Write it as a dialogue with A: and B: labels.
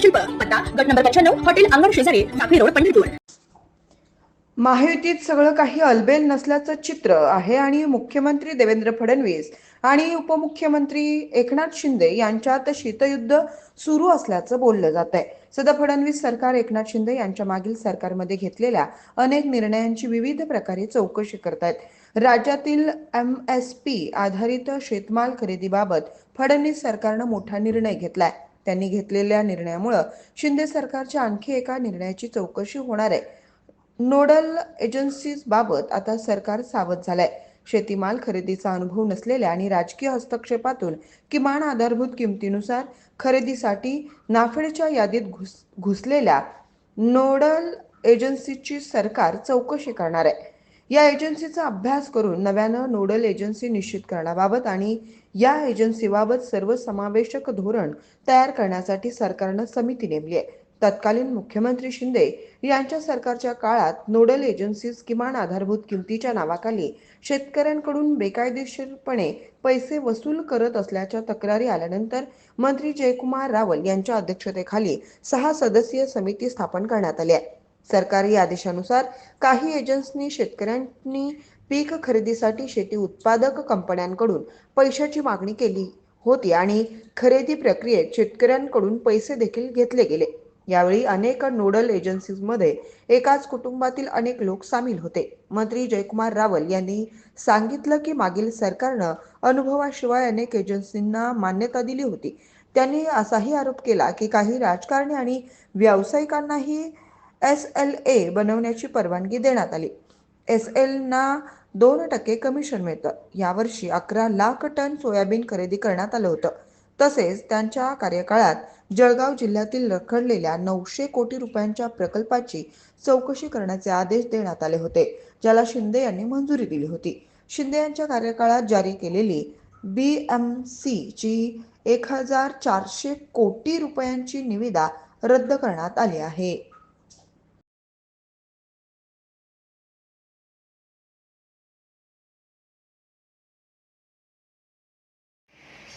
A: शिल्प पत्ता गट नंबर पंच्याण्णव हॉटेल अंगण शेजारी साखळी रोड पंढरपूर.
B: महायुतीत सगळं काही अलबेल नसल्याचं चित्र आहे आणि मुख्यमंत्री देवेंद्र फडणवीस आणि उपमुख्यमंत्री एकनाथ शिंदे यांच्यात शीतयुद्ध सुरू असल्याचं बोललं जात आहे सध्या फडणवीस सरकार एकनाथ शिंदे यांच्या मागील सरकारमध्ये घेतलेल्या अनेक निर्णयांची विविध प्रकारे चौकशी करतायत. राज्यातील एम एस पी आधारित शेतमाल खरेदीबाबत फडणवीस सरकारनं मोठा निर्णय घेतलाय. त्यांनी घेतलेल्या निर्णयामुळं शिंदे सरकारच्या आणखी एका निर्णयाची चौकशी होणार आहे. नोडल एजन्सीज बाबत आता सरकार सावध झालंय. शेतीमाल खरेदीचा अनुभव नसलेल्या आणि राजकीय हस्तक्षेपातून किमान आधारभूत किमतीनुसार खरेदीसाठी नाफेडच्या यादीत घुस घुसलेल्या नोडल एजन्सीची सरकार चौकशी करणार आहे. या एजन्सीचा अभ्यास करून नव्यानं नोडल एजन्सी निश्चित करण्याबाबत आणि या एजन्सीबाबत सर्वसमावेशक धोरण तयार करण्यासाठी सरकारनं समिती नेमली आहे. तत्कालीन मुख्यमंत्री शिंदे यांच्या सरकारच्या काळात नोडल एजन्सीज किमान आधारभूत किमतीच्या नावाखाली शेतकऱ्यांकडून बेकायदेशीरपणे पैसे वसूल करत असल्याच्या तक्रारी आल्यानंतर मंत्री जयकुमार रावल यांच्या अध्यक्षतेखाली सहा सदस्यीय समिती स्थापन करण्यात आली आहे. सरकारी आदेशानुसार काही एजन्सीनी शेतकऱ्यांनी पीक खरेदीसाठी शेती उत्पादक कंपन्यांकडून पैशाची मागणी केली होती आणि खरेदी प्रक्रियेत शेतकऱ्यांकडून पैसे देखील घेतले गेले. यावेळी अनेक नोडल एजन्सीजमध्ये एकाच कुटुंबातील अनेक लोक सामील होते. मंत्री जयकुमार रावल यांनी सांगितलं की मागील सरकारनं अनुभवाशिवाय अनेक एजन्सींना मान्यता दिली होती. त्यांनी असाही आरोप केला की काही राजकारणी आणि व्यावसायिकांनाही एस एल ए बनवण्याची परवानगी देण्यात आली. एस एलना दोन टक्के कमिशन मिळतं. यावर्षी अकरा लाख टन सोयाबीन खरेदी करण्यात आलं होतं. तसेच त्यांच्या कार्यकाळात जळगाव जिल्ह्यातील रखडलेल्या नऊशे कोटी रुपयांच्या प्रकल्पाची चौकशी करण्याचे आदेश देण्यात आले होते ज्याला शिंदे यांनी मंजुरी दिली होती. शिंदे यांच्या कार्यकाळात जारी केलेली बी एम सी ची एक हजार चारशे कोटी रुपयांची निविदा रद्द करण्यात आली आहे.